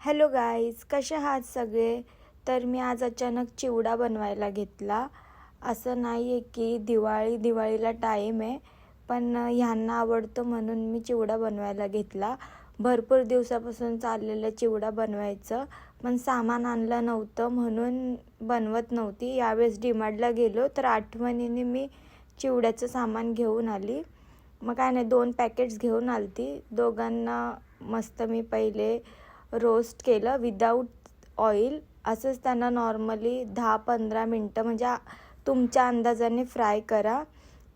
Hello guys कसे आहात सगळे? तर मी आज अचानक चिवडा बनवायला घेतला. असं नाही आहे की दिवाळी दिवाळीला टाईम आहे पण ह्यांना आवडतं म्हणून मी चिवडा बनवायला घेतला. भरपूर दिवसापासून चाललेलं चिवडा बनवायचं पण सामान आणलं नव्हतं म्हणून बनवत नव्हती. यावेळेस डिमार्टला गेलो तर आठवणीने मी चिवड्याचं सामान घेऊन आली. मग काय नाही दोन पॅकेट्स घेऊन आलती. दोघांना मस्त मी पहिले रोस्ट केलं विदाऊट ऑइल. असंच त्यांना नॉर्मली दहा पंधरा मिनटं म्हणजे तुमच्या अंदाजाने फ्राय करा.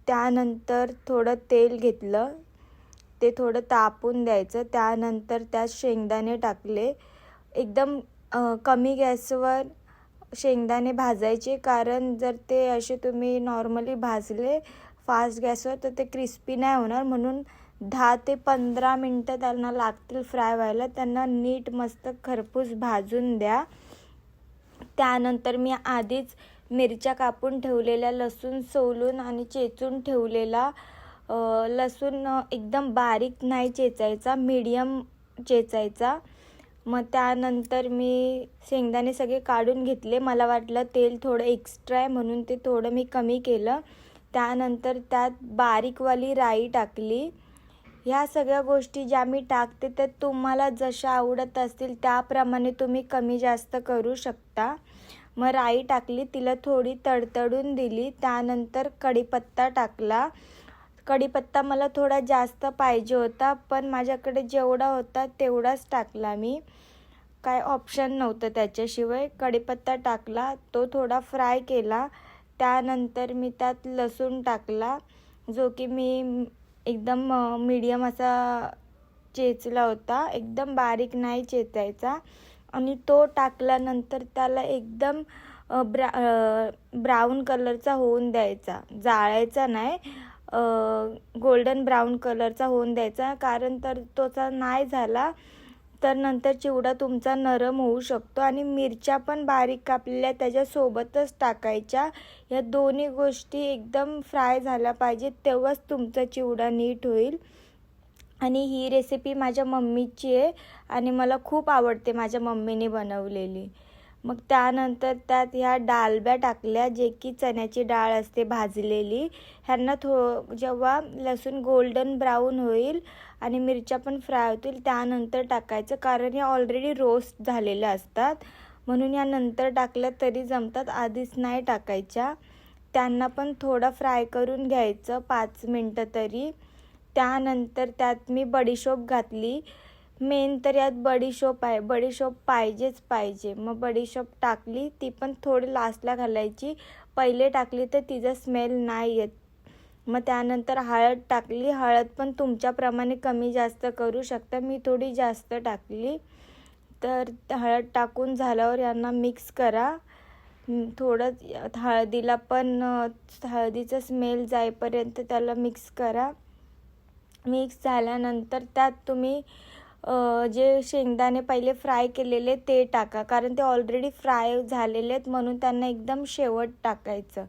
त्यानंतर थोडं तेल घेतलं. ते थोडं तापून द्यायचं. त्यानंतर त्यात शेंगदाणे टाकले. एकदम कमी गॅसवर शेंगदाणे भाजायचे कारण जर ते असे तुम्ही नॉर्मली भाजले फास्ट गॅसवर तर ते क्रिस्पी नाही होणार. म्हणून दहा ते पंधरा मिनटं त्यांना लागतील फ्राय व्हायला. त्यांना नीट मस्त खरपूस भाजून द्या. त्यानंतर मी आधीच मिरच्या कापून ठेवलेल्या लसूण सोलून आणि चेचून ठेवलेला. लसूण एकदम बारीक नाही चेचायचा मीडियम चेचायचा. मग त्यानंतर मी शेंगदाणे सगळे काढून घेतले. मला वाटलं तेल थोडं एक्स्ट्रा आहे म्हणून ते थोडं मी कमी केलं. त्यानंतर त्यात बारीकवाली राई टाकली. ह्या सगळ्या गोष्टी ज्या मी टाकते त्या तुम्हाला जशा आवडत असतील त्याप्रमाणे तुम्ही कमी जास्त करू शकता. मग राई टाकली तिला थोडी तडतडून दिली त्यानंतर कढीपत्ता टाकला. कढीपत्ता मला थोडा जास्त पाहिजे होता पण माझ्याकडे जेवढा होता तेवढाच टाकला मी. काय ऑप्शन नव्हतं त्याच्याशिवाय. कढीपत्ता टाकला तो थोडा फ्राय केला. त्यानंतर मी त्यात लसूण टाकला जो की मी एकदम मीडियम असा चेचला होता. एकदम बारीक नाही चेचायचा. आणि तो टाकल्यानंतर त्याला एकदम ब्रा ब्राऊन कलरचा होऊन द्यायचा. जाळायचा नाही. गोल्डन ब्राऊन कलरचा होऊन द्यायचा. कारण तर तोचा नाही झाला. तर नंतर चिवडा तुमचा नरम होऊ शकतो आणि मिरच्या पण बारीक कापलेल्या त्याच्यासोबतच टाकायच्या. या दोन्ही गोष्टी एकदम फ्राय झाल्या पाहिजे तेव्हाच तुमचा चिवडा नीट होईल. आणि ही रेसिपी माझ्या मम्मीची आहे आणि मला खूप आवडते माझ्या मम्मीने बनवलेली. मग त्यानंतर त्यात ह्या डालब्या टाकल्या जे की चण्याची डाळ असते भाजलेली. ह्यांना थो जेव्हा लसूण गोल्डन ब्राऊन होईल आणि मिरच्या पण फ्राय होतील त्यानंतर टाकायचं. कारण या ऑलरेडी रोस्ट झालेल्या असतात. म्हणून या नंतर टाकल्या तरी जमतात आधीच नाही टाकायच्या. त्यांना पण थोडं फ्राय करून घ्यायचं पाच मिनटं तरी. त्यानंतर त्यात मी बडीशोप घातली. मेन तर यात बडीशोप आहे. बडीशोप पाहिजेच पाहिजे. मग बडीशोप टाकली ती पण थोडी लास्टला घालायची. पहिले टाकली तर तिचा स्मेल नाही येत. मग त्यानंतर हळद टाकली. हळद पण तुमच्याप्रमाणे कमी जास्त करू शकता. मी थोडी जास्त टाकली. तर हळद टाकून झाल्यावर यांना मिक्स करा. थोडं हळदीला पण हळदीचा स्मेल जाईपर्यंत त्याला मिक्स करा. मिक्स झाल्यानंतर त्यात तुम्ही जे शेंगदाणे पहिले फ्राय केलेले ते टाका. कारण ते ऑलरेडी फ्राय झालेले आहेत म्हणून त्यांना एकदम शेवट टाकायचं.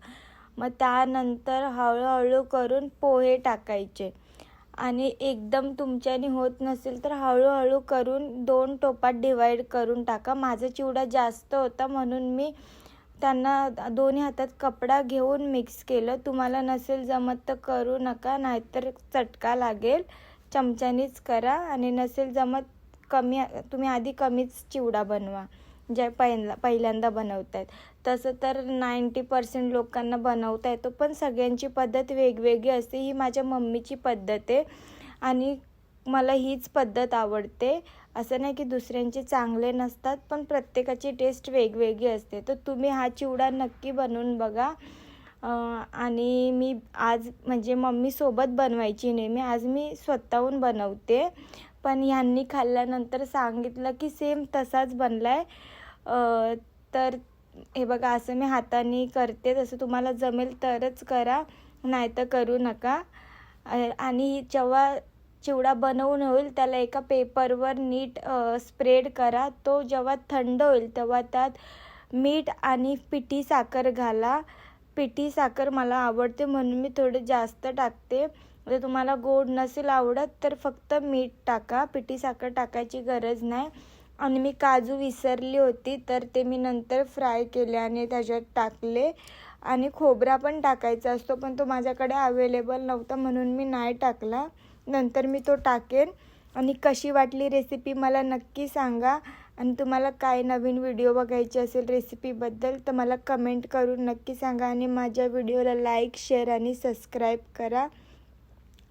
मग त्यानंतर हळूहळू करून पोहे टाकायचे. आणि एकदम तुमच्याने होत नसेल तर हळूहळू करून दोन टोपात डिवाईड करून टाका. माझा चिवडा जास्त होता म्हणून मी त्यांना दोन्ही हातात कपडा घेऊन मिक्स केलं. तुम्हाला नसेल जमत तर करू नका नाहीतर चटका लागेल. चमच्यानीच करा आणि नसेल जमत कमी तुम्ही आधी कमीच चिवडा बनवा ज्या पहिला पहिल्यांदा बनवतायत. तसं तर नाईंटी पर्सेंट लोकांना बनवता येतो पण सगळ्यांची पद्धत वेगवेगळी असते ही माझ्या मम्मीची पद्धत आहे. आणि मला हीच पद्धत आवडते. असं नाही की दुसऱ्यांचे चांगले नसतात पण प्रत्येकाची टेस्ट वेगवेगळी असते. तर तुम्ही हा चिवडा नक्की बनवून बघा. आणि मी आज म्हणजे मम्मीसोबत बनवायची नेहमी. आज मी स्वतःहून बनवते. पण ह्यांनी खाल्ल्यानंतर सांगितलं की सेम तसाच बनला आहे तर हे बघा असं मी हाताने करते. तसं तुम्हाला जमेल तरच करा नाही तर करू नका. आणि जेव्हा चिवडा बनवून होईल त्याला एका पेपरवर नीट स्प्रेड करा. तो जेव्हा थंड होईल तेव्हा त्यात मीठ आणि पिठी साखर घाला. पिठी साखर मला आवडते म्हणून मी थोडं जास्त टाकते. जर तुम्हाला गोड नसेल आवडत तर फक्त मीठ टाका. पिठी साखर टाकायची गरज नाही. आणि मी काजू विसरली होती तर ते मी नंतर फ्राय केले आणि त्याच्यात टाकले. आणि खोबरा पण टाकायचा असतो पण तो माझ्याकडे अवेलेबल नव्हता म्हणून मी नाही टाकला. नंतर मी तो टाकेन. आणि कशी वाटली रेसिपी मला नक्की सांगा. आणि तुम्हाला काय नवीन व्हिडिओ बघायचे असेल रेसिपीबद्दल तर मला कमेंट करून नक्की सांगा आणि माझ्या व्हिडिओला लाईक शेअर आणि सबस्क्राईब करा.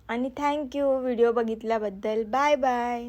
आणि थँक्यू व्हिडिओ बघितल्याबद्दल. Bye bye